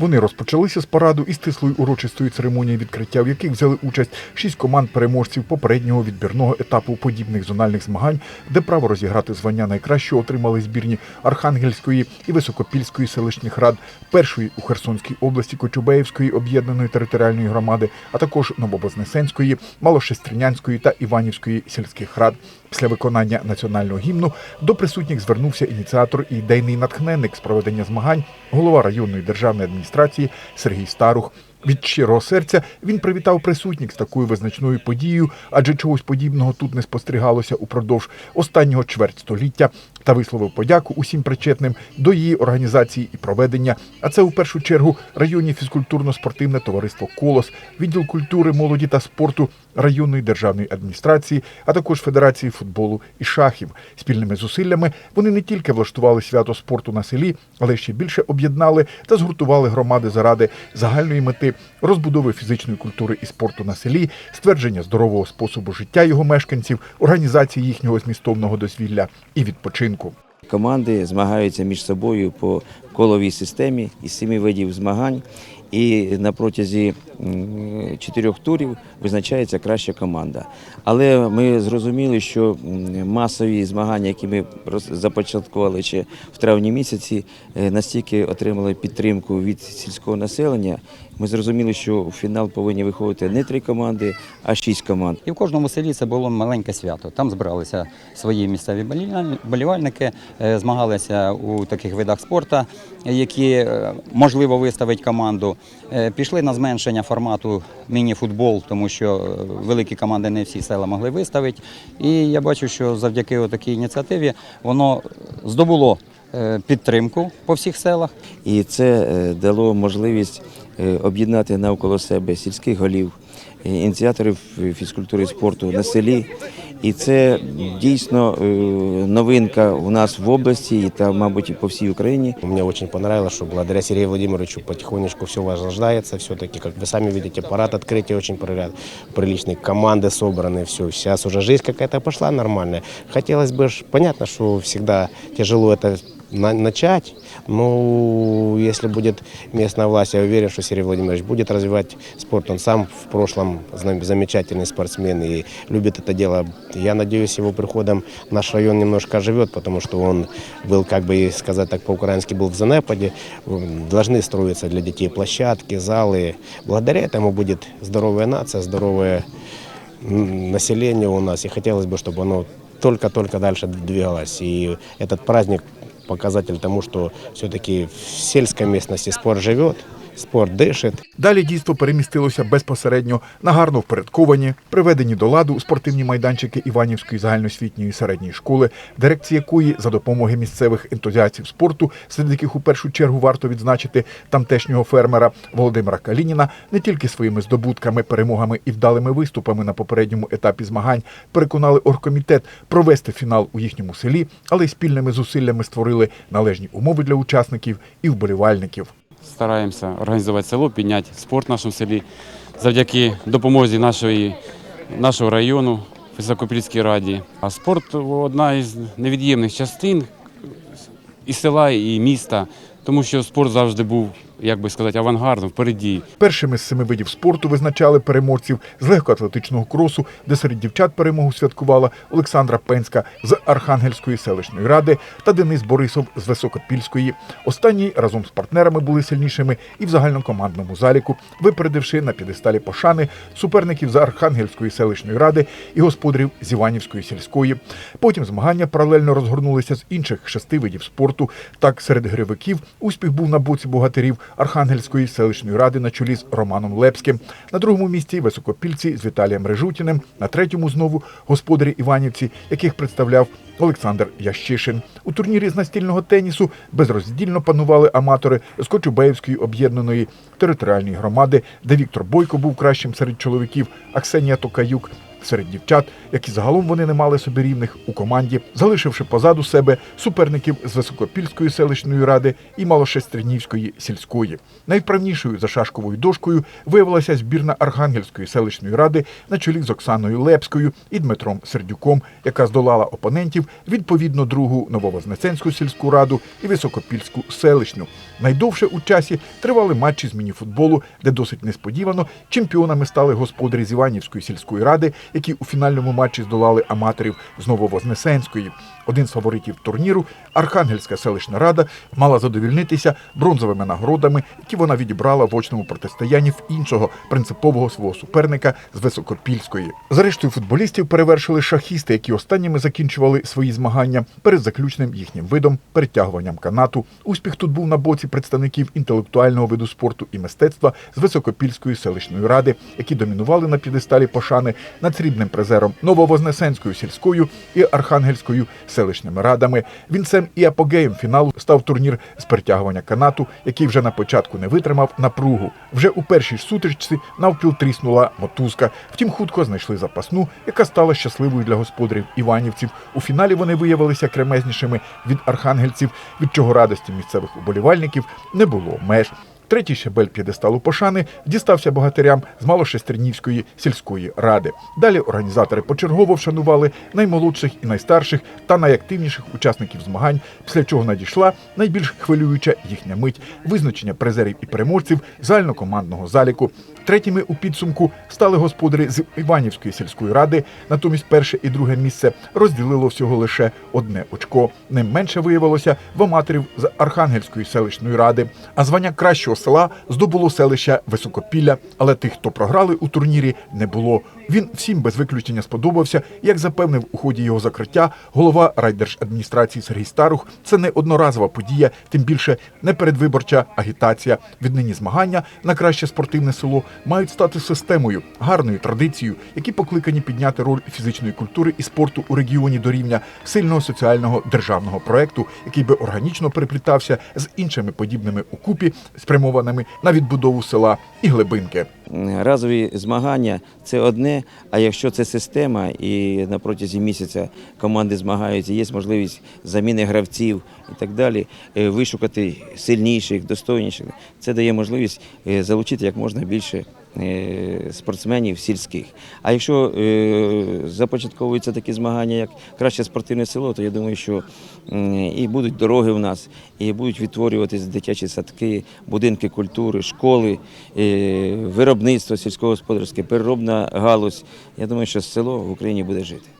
Вони розпочалися з параду і стислої урочистої церемонії відкриття, в яких взяли участь шість команд переможців попереднього відбірного етапу подібних зональних змагань, де право розіграти звання найкращого отримали збірні Архангельської і Високопільської селищних рад, першої у Херсонській області Кочубеївської об'єднаної територіальної громади, а також Новобознесенської, Малошестринянської та Іванівської сільських рад. Після виконання національного гімну до присутніх звернувся ініціатор і ідейний натхненник з проведення змагань, голова районної державної адміністрації Сергій Старух. Від щирого серця він привітав присутніх з такою визначною подією, адже чогось подібного тут не спостерігалося упродовж останнього чверть століття, та висловив подяку усім причетним до її організації і проведення. А це у першу чергу районні фізкультурно-спортивне товариство Колос, відділ культури, молоді та спорту районної державної адміністрації, а також Федерації футболу і шахів. Спільними зусиллями вони не тільки влаштували свято спорту на селі, але ще більше об'єднали та згуртували громади заради загальної мети розбудови фізичної культури і спорту на селі, ствердження здорового способу життя його мешканців, організації їхнього змістовного дозвілля і відпочинку. Команди змагаються між собою по коловій системі із семи видів змагань. І на протязі чотирьох турів визначається краща команда. Але ми зрозуміли, що масові змагання, які ми започаткували ще в травні місяці, е, настільки отримали підтримку від сільського населення. Ми зрозуміли, що у фінал повинні виходити не три команди, а шість команд. І в кожному селі це було маленьке свято. Там збиралися свої місцеві боліваль- болівальники, е, змагалися у таких видах спорту, які е, можливо виставить команду. Е, Пішли на зменшення формату міні-футбол, тому що е, великі команди не всі села могли виставити. І я бачу, що завдяки такій ініціативі воно здобуло е, підтримку по всіх селах. І це дало можливість об'єднати навколо себе сільських голів, ініціаторів фізкультури і спорту на селі. І це дійсно е, новинка у нас в області і та, мабуть, і по всій Україні. Мне очень понравилось, что благодаря Сергею Владимировичу потихонечку все возрождается. Все-таки, как вы сами видите, парад открытия очень прилят- приличный, команды собраны, все. Сейчас уже жизнь какая-то пошла нормальная. Хотелось бы, ж- понятно, что всегда тяжело это на- начать, но если будет местная власть, я уверен, что Сергей Владимирович будет развивать спорт. Он сам в прошлом замечательный спортсмен и любит это дело. Я надеюсь, его приходом наш район немножко оживет, потому что он был, как бы сказать так по-украински, был в Занепаде. Должны строиться для детей площадки, залы. Благодаря этому будет здоровая нация, здоровое население у нас. И хотелось бы, чтобы оно только-только дальше двигалось. И этот праздник показатель тому, что все-таки в сельской местности спорт живет, спорт дышит. Далі дійство перемістилося безпосередньо на гарно впорядковані, приведені до ладу спортивні майданчики Іванівської загальноосвітньої середньої школи, дирекція якої за допомоги місцевих ентузіастів спорту, серед яких у першу чергу варто відзначити тамтешнього фермера Володимира Калініна, не тільки своїми здобутками, перемогами і вдалими виступами на попередньому етапі змагань переконали оргкомітет провести фінал у їхньому селі, але й спільними зусиллями створили належні умови для учасників і вболівальників. Стараємося організувати село, підняти спорт в нашому селі завдяки допомозі нашої, нашого району, Високопільській раді. А спорт одна із невід'ємних частин і села, і міста, тому що спорт завжди був, як би сказати, авангардом впереді. Першими з семи видів спорту визначали переможців з легкоатлетичного кросу, де серед дівчат перемогу святкувала Олександра Пенська з Архангельської селищної ради та Денис Борисов з Високопільської. Останні разом з партнерами були сильнішими і в загальнокомандному заліку, випередивши на п'єдесталі пошани суперників з Архангельської селищної ради і господарів з Іванівської сільської. Потім змагання паралельно розгорнулися з інших шести видів спорту. Так, серед гривиків успіх був на боці богатирів Архангельської селищної ради на чолі з Романом Лепським. На другому місці високопільці з Віталієм Режутіним. На третьому знову господарі Іванівці, яких представляв Олександр Ящишин. У турнірі з настільного тенісу безроздільно панували аматори з Кочубеївської об'єднаної територіальної громади, де Віктор Бойко був кращим серед чоловіків, а Ксенія Токаюк серед дівчат, як і загалом вони не мали собі рівних у команді, залишивши позаду себе суперників з Високопільської селищної ради і Малошестринівської сільської. Найвправнішою за шашковою дошкою виявилася збірна Архангельської селищної ради на чолі з Оксаною Лепською і Дмитром Сердюком, яка здолала опонентів відповідно другу Нововознесенську сільську раду і Високопільську селищну. Найдовше у часі тривали матчі з мініфутболу, де досить несподівано чемпіонами стали господарі з Іванівської сільської ради, які у фінальному матчі здолали аматорів з Нововознесенської. Один з фаворитів турніру, Архангельська селищна рада, мала задовільнитися бронзовими нагородами, які вона відібрала в очному протистоянні в іншого принципового свого суперника з Високопільської. Зрештою, футболістів перевершили шахісти, які останніми закінчували свої змагання перед заключним їхнім видом перетягуванням канату. Успіх тут був на боці представників інтелектуального виду спорту і мистецтва з Високопільської селищної ради, які домінували на п'єдесталі пошани над срібним призером Нововознесенською сільською і Архангельською селищними радами. Вінцем і апогеєм фіналу став турнір з перетягування канату, який вже на початку не витримав напругу. Вже у першій сутичці навпіл тріснула мотузка. Втім, хутко знайшли запасну, яка стала щасливою для господарів іванівців. У фіналі вони виявилися кремезнішими від архангельців, від чого радості місцевих уболівальників не було меж. Третій щебель п'єдесталу пошани дістався богатирям з Малошестернівської сільської ради. Далі організатори почергово вшанували наймолодших і найстарших та найактивніших учасників змагань, після чого надійшла найбільш хвилююча їхня мить визначення призерів і переможців загальнокомандного заліку. Третіми у підсумку стали господарі з Іванівської сільської ради. Натомість перше і друге місце розділило всього лише одне очко. Не менше виявилося в аматорів з Архангельської селищної ради. А звання кращого села здобуло селище Високопілля. Але тих, хто програли у турнірі, не було. Він всім без виключення сподобався. Як запевнив у ході його закриття голова райдержадміністрації Сергій Старух, це не одноразова подія, тим більше не передвиборча агітація. Віднині змагання на краще спортивне село мають стати системою, гарною традицією, які покликані підняти роль фізичної культури і спорту у регіоні до рівня сильного соціального державного проекту, який би органічно переплітався з іншими подібними укупі, спрямованими на відбудову села і глибинки. Разові змагання це одне, а якщо це система і на протязі місяця команди змагаються, є можливість заміни гравців і так далі, е, вишукати сильніших, достойніших, це дає можливість е, залучити як можна більше спортсменів сільських. А якщо е, започатковуються такі змагання, як краще спортивне село, то я думаю, що і будуть дороги в нас, і будуть відтворюватись дитячі садки, будинки культури, школи, е, виробництво сільськогосподарське, переробна галузь. Я думаю, що село в Україні буде жити.